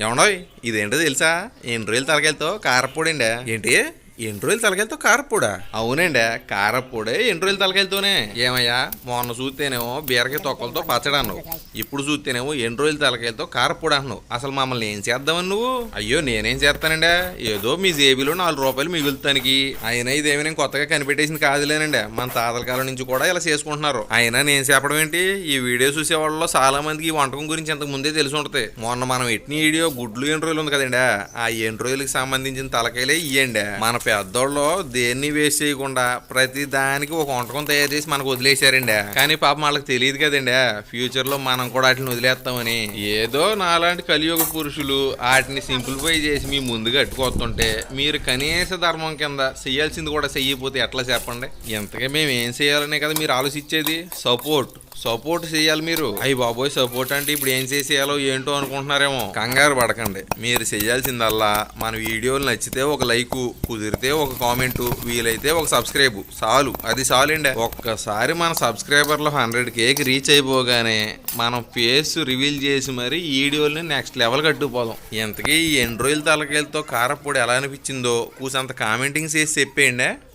ఏమండోయ్ ఇదేంటో తెలుసా? ఎన్ని రోజులు తలకెళ్తో అండి. ఏంటి? ఎన్ని రోజులు తలకాయలతో కారపూడా? అవునండి కారపూడే ఎన్ని రోజులు తలకాయలతోనే ఏమయ్యా మొన్న చూస్తేనేమో బీరకాయ తొక్కలతో పచ్చడి అన్నావు. ఇప్పుడు చూస్తేనేమో ఎన్ని రోజులు తలకాయలతో కారపూడ అన్నావు. అసలు మమ్మల్ని ఏం చేద్దామని నువ్వు? అయ్యో నేనేం చేస్తానండి? ఏదో మీ జేబీలో నాలుగు రూపాయలు మిగులుతానికి. అయినా ఇదేమి నేను కొత్తగా కనిపెట్టేసింది కాదులేనండి. మన తాతల కాలం నుంచి కూడా ఇలా చేసుకుంటున్నారు. అయినా నేను చెప్పడం ఏంటి? ఈ వీడియో చూసే వాళ్ళలో చాలా మందికి ఈ వంటకం గురించి ఇంతకు ముందే తెలిసి ఉంటుంది. మొన్న మనం ఎట్ని వీడియో గుడ్లు ఎన్ని రోజులు ఉంది కదండి? ఆ ఎన్ని రోజులకు సంబంధించిన తలకాయలే ఇయ్యండి. మన పెద్దోళ్ళు దేన్ని వేస్ట్ చేయకుండా ప్రతి దానికి ఒక వంటకం తయారు చేసి మనకు వదిలేశారండి. కానీ పాపం వాళ్ళకి తెలియదు కదండి. ఫ్యూచర్లో మనం కూడా వాటిని వదిలేస్తామని. ఏదో నాలాంటి కలియుగ పురుషులు వాటిని సింప్లిఫై చేసి మీ ముందుగా అట్టుకొస్తుంటే మీరు కనీస ధర్మం కింద చేయాల్సింది కూడా చెయ్యిపోతే ఎట్లా చెప్పండి? ఇంతగా మేము ఏం చేయాలనే కదా మీరు ఆలోచించేది? సపోర్ట్ సపోర్ట్ చేయాలి మీరు. అయ్యి బాబోయ్ సపోర్ట్ అంటే ఇప్పుడు ఏం చేసేయాలో ఏంటో అనుకుంటున్నారేమో. కంగారు పడకండి. మీరు చేయాల్సిందల్లా మన వీడియోలు నచ్చితే ఒక లైక్ కుదిరితే ఒక కామెంట్ వీలైతే ఒక సబ్స్క్రైబ్. చాలు. అది చాలండి. ఒక్కసారి మన సబ్స్క్రైబర్లు హండ్రెడ్ కేకి రీచ్ అయిపోగానే మనం ఫేస్ రివీల్ చేసి మరి ఈ వీడియోని నెక్స్ట్ లెవెల్ కట్టుకుపోదాం ఎంతకీ ఈ ఎన్ని రోజుల తలకాయలతో కారపొడి ఎలా అనిపించిందో కూసంత కామెంటింగ్ చేసి చెప్పేయండి.